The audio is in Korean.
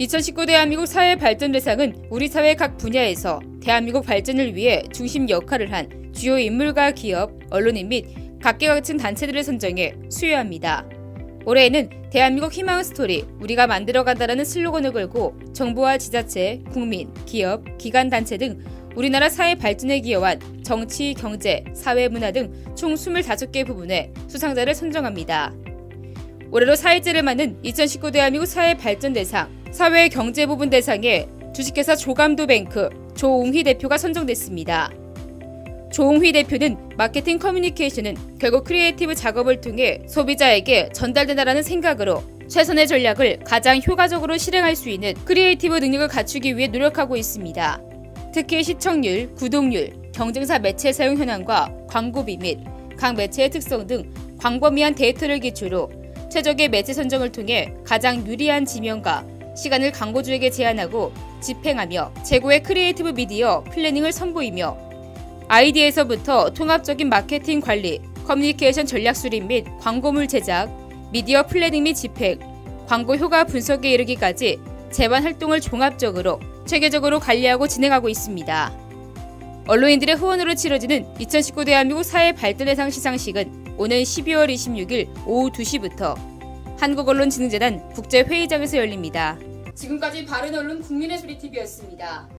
2019 대한민국 사회 발전 대상은 우리 사회 각 분야에서 대한민국 발전을 위해 중심 역할을 한 주요 인물과 기업, 언론인 및 각계각층 단체들을 선정해 수여합니다. 올해에는 대한민국 희망 스토리 우리가 만들어간다라는 슬로건을 걸고 정부와 지자체, 국민, 기업, 기관 단체 등 우리나라 사회 발전에 기여한 정치, 경제, 사회, 문화 등 총 25개 부분에 수상자를 선정합니다. 올해로 사회제를 맡는 2019 대한민국 사회 발전 대상 사회 경제 부분 대상에 주식회사 조감도뱅크 조웅휘 대표가 선정됐습니다. 조웅휘 대표는 마케팅 커뮤니케이션은 결국 크리에이티브 작업을 통해 소비자에게 전달된다라는 생각으로 최선의 전략을 가장 효과적으로 실행할 수 있는 크리에이티브 능력을 갖추기 위해 노력하고 있습니다. 특히 시청률, 구독률, 경쟁사 매체 사용 현황과 광고비 및 각 매체의 특성 등 광범위한 데이터를 기초로 최적의 매체 선정을 통해 가장 유리한 지명과 시간을 광고주에게 제안하고 집행하며 최고의 크리에이티브 미디어 플래닝을 선보이며 아이디에서부터 통합적인 마케팅 관리, 커뮤니케이션 전략 수립 및 광고물 제작, 미디어 플래닝 및 집행, 광고 효과 분석에 이르기까지 재반 활동을 종합적으로 체계적으로 관리하고 진행하고 있습니다. 언론인들의 후원으로 치러지는 2019 대한민국 사회 발전대상 시상식은 오는 12월 26일 오후 2시부터 한국언론진흥재단 국제회의장에서 열립니다. 지금까지 바른 언론 국민의 소리 TV였습니다.